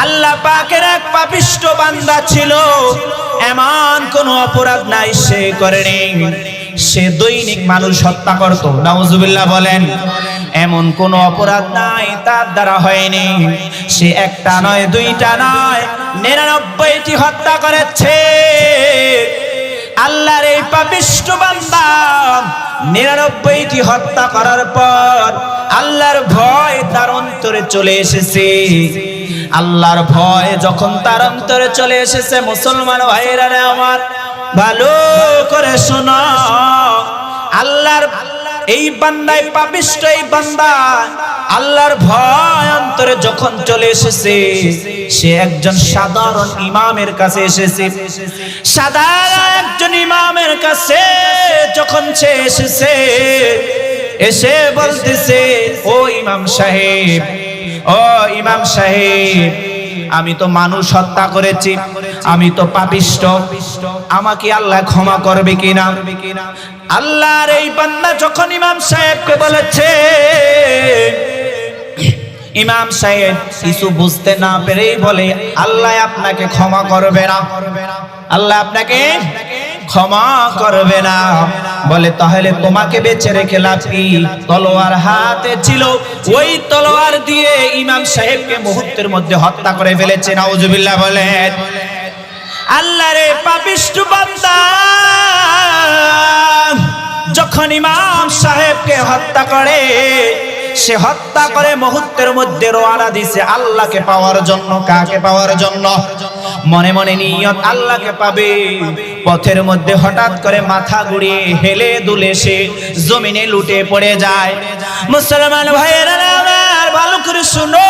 আল্লাহ পাকের এক পাপিষ্ট বান্দা ছিল। এমন কোন অপরাধ নাই, সে করেনি। সে দৈনিক মানুষ হত্যা করত। নাউজুবিল্লাহ বলেন, এমন কোন অপরাধ নাই, তার দ্বারা হয়নি। সে একটা নয়, দুইটা নয়, নিরানব্বইটি হত্যা করেছে। আল্লাহর এই পাপিষ্ট বান্দা নিরানব্বইটি হত্যা করার পর আল্লাহর ভয় তার অন্তরে চলে এসেছে। আল্লাহর ভয় যখন তার অন্তরে চলে এসেছে, মুসলমান ভাইরা আমার ভালো করে শোনো। আল্লাহর এই বান্দায় পাপিষ্ট এই বান্দা, আল্লাহর ভয় অন্তরে যখন চলে এসেছে, সে একজন সাধারণ ইমামের কাছে এসেছে। সাধারণ একজন ইমামের কাছে যখন সে এসেছে এসে বলতেছে, ও ইমাম সাহেব, ও ইমাম সাহেব, আমি তো মানুষ হত্যা করেছি, আমি তো পাপিষ্ট, আমাকে আল্লাহ ক্ষমা করবে কিনা? আল্লাহর এই বান্দা যখন ইমাম সাহেবকে বলেছে, ইমাম সাহেব কিছু বুঝতে না পেরেই বলে, আল্লাহ আপনাকে ক্ষমা করবে না। আল্লাহ আপনাকে ক্ষমা করবে না। বলে, তাহলে তোমাকে বেঁচে রেখে কি? তলোয়ার হাতে ছিল। ওই তলোয়ার দিয়ে ইমাম সাহেবকে মুহূর্তের মধ্যে হত্যা করে ফেলেছে। নাউজুবিল্লাহ বলেন, আল্লাহ রে যখন ইমাম সাহেবকে হত্যা করে, সে হত্যা করে মুহূর্তের মধ্যে রোয়ানা দিছে আল্লাহকে পাওয়ার জন্য, কাকে পাওয়ার জন্য? মনে মনে নিয়ত আল্লাহকে পাবে। পথের মধ্যে হঠাৎ করে মাথা ঘুরিয়ে হেলে দুলে সে জমিনে লুটে পড়ে যায়। মুসলমান ভাইয়েরা ভালো করে শুনো।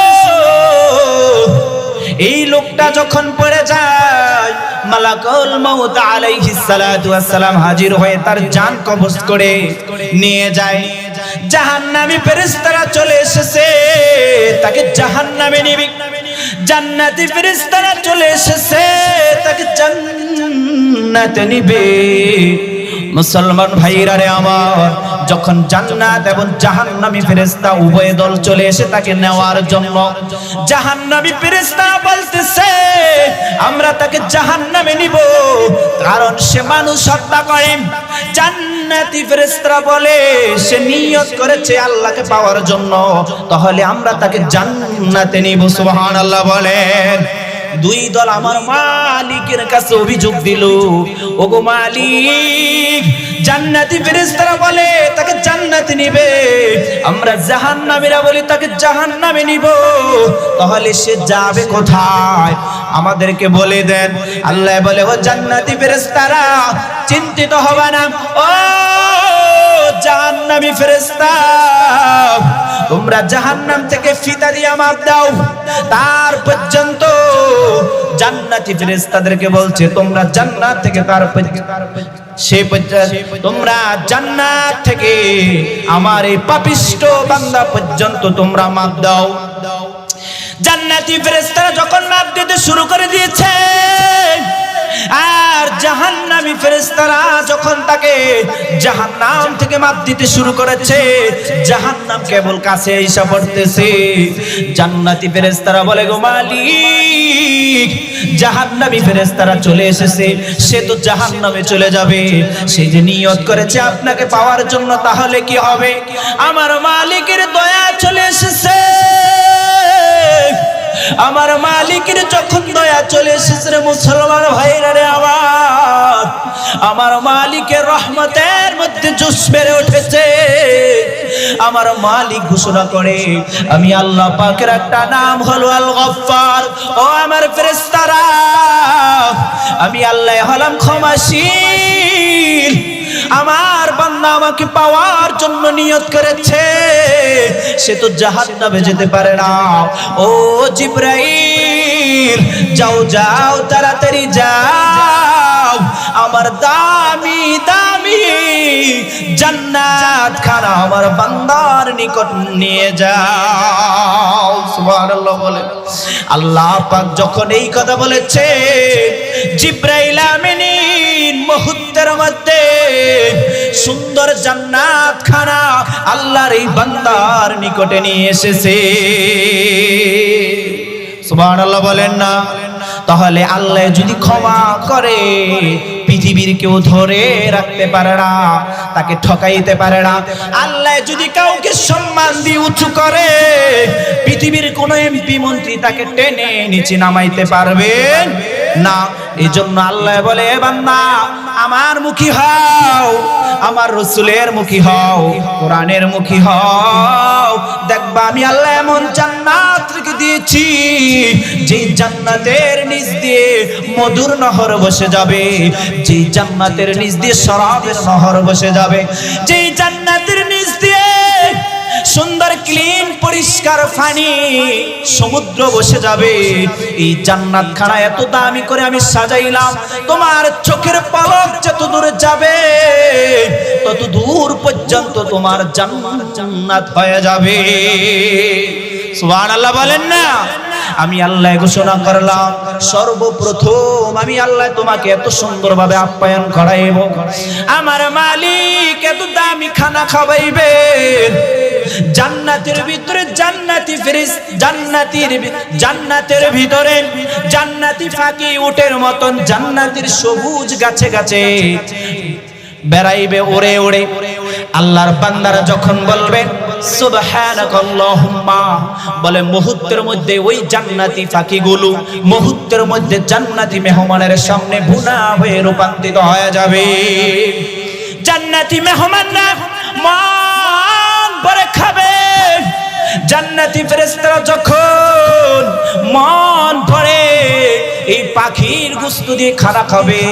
এই লোকটা যখন পড়ে যায়, মালাকুল আলাইহিস সালাতু ওয়াসসালাম হাজির হয়ে তার জান কবজ করে নিয়ে যায়। চলে এসেছে, তাকে জাহান্নামে নিবে জান্নাতি ফেরেশতারা চলে এসেছে, তাকে জান্নাতে নিবে। মুসলমান ভাইরা রে আমার, যখন জান্নাত এবং জাহান্নামী ফেরেশতা উভয় দল চলে এসে তাকে নেওয়ার জন্য জাহান্নামী ফেরেশতা বলতেছে, আমরা তাকে জাহান্নামে নিব। কারণ সে মানুষ হত্যা করে। ফেরেশতা বলে, সে নিয়ত করেছে আল্লাহকে পাওয়ার জন্য। তাহলে আমরা তাকে জান্নাতে নিব। সুবহানাল্লাহ বলেন। দুই দল আমার মালিকের কাছে অভিযোগ দিল, ওগো মালিক, জান্নাতি ফেরেশতারা বলে, তাকে জান্নাতে নিবে। আমরা জাহান্নামীরা বলি, তাকে জাহান্নামে নিব। তাহলে সে যাবে কোথায়? আমাদেরকে বলে দেন। আল্লাহ বলে, ও জান্নাতি ফেরেশতারা চিন্তিত হবে না। ও জাহান্নামী ফেরেশতা, তোমরা জাহান্নাম থেকে ফিতা দিয়ে মাপ দাও। তার পর্যন্ত জান্নাতি ফেরেশতাদেরকে বলছে, তোমরা জান্নাত থেকে তার সে তোমরা জান্নাত থেকে আমার এই পাপিষ্ট বান্দা পর্যন্ত তোমরা মাপ দাও। জান্নাতি ফেরেশতারা যখন মাপ দিতে শুরু করে দিয়েছে আর জাহান্নামী ফেরেশতারা যখন তাকে জাহান্নাম থেকে মাপ দিতে শুরু করেছে, জাহান্নাম কেবল কাছে এসে পড়তেছে। জান্নাতি ফেরেশতারা বলে, গো মালিক, জাহান্নামী ফেরেশতারা চলে এসেছে। সে তো জাহান্নামে চলে যাবে। সে যে নিয়ত করেছে আপনাকে পাওয়ার জন্য তাহলে কি হবে? আমার মালিকের দয়া চলে এসেছে। আমার মালিকের যখন দয়া চলে এসেছে মুসলমান ভাইরা রে আমার আমার মালিকের রহমতের মধ্যে জুস বেড়ে উঠেছে। আমার মালিক ঘোষণা করে, আমি আল্লাহ পাকের একটা নাম হলো আল গফফার ও আমার ফেরেশতারা, আমি আল্লাহ হলাম ক্ষমাশীল। আমার বান্দা আমাকে পাওয়ার জন্য নিয়ত করেছে। সে তো জাহান্নামে যেতে পারে না। ও জিব্রাইল, যাও যাও, তাড়াতাড়ি যাও। আমার দামি দামি জান্নাত খানা আমার বান্দার নিকট নিয়ে যাও। সুবহানাল্লাহ বলে আল্লাহ পাক যখন এই কথা বলেছে, জিব্রাইল আমিন মুহূর্তের মধ্যে সুন্দর জান্নাত খানা আল্লাহর এই বান্দার নিকটে নিয়ে এসেছে। সুবহানাল্লাহ বলেন না। তাহলে আল্লাহ যদি ক্ষমা করে, পৃথিবীর কেউ ধরে রাখতে পারে না, তাকে ঠকাইতে পারে না। আল্লাহ যদি কাউকে সম্মান দিয়ে উঁচু করে, পৃথিবীর কোন এমপি মন্ত্রী তাকে টেনে নিচে নামাইতে পারবেন না। এই জন্য আল্লাহ বলে, "এ বান্দা, আমার মুখী হও, আমার রসুলের মুখী হও, কোরআনের মুখী হও। দেখবা, আমি আল্লাহ এমন জান্নাত রেখে দিয়েছি যে জান্নাতের নিচ দিয়ে মধুর নহর বসে যাবে যে জান্নাতের নিচ দিয়ে শরাবের নহর বসে যাবে যে জান্নাতের নিচ দিয়ে সুন্দর ক্লিন পরিষ্কার পানি সমুদ্র বসে যাবে। এই জান্নাত খানা এত দামি করে আমি সাজাইলাম, তোমার চোখের পলক যত দূর যাবে তত দূর পর্যন্ত তোমার জান্নাত জান্নাত হয়ে যাবে। সুবহানাল্লাহ বলেন না? আমি আল্লাহ ঘোষণা করলাম, সর্বপ্রথম আমি আল্লাহ তোমাকে এত সুন্দরভাবে আপ্যায়ন করাইব। আমার মালিক এত দামি খানা খাওয়াইবেন জান্নাতের ভিতরে জান্নাতি ফেরেস জান্নাতির জান্নাতের ভিতরে জান্নাতি ফাঁকি উটের মতন, জান্নাতের সবুজ গাছে গাছে বেড়াইবে, ওরে ওরে। আল্লাহর বান্দারা যখন বলবে বলে, মুহূর্তের মধ্যে ওই জান্নাতি পাখিগুলো মুহূর্তের মধ্যে জান্নাতি মেহমানের সামনে ভুনা হয়ে রূপান্তরিত হয়ে যাবে। জান্নাতি মেহমানরা মন ভরে খাবে। জান্নাতি ফেরেস্তারা যখন মন ভরে এই পাখির গুস্তু দিয়ে খানা খাবে।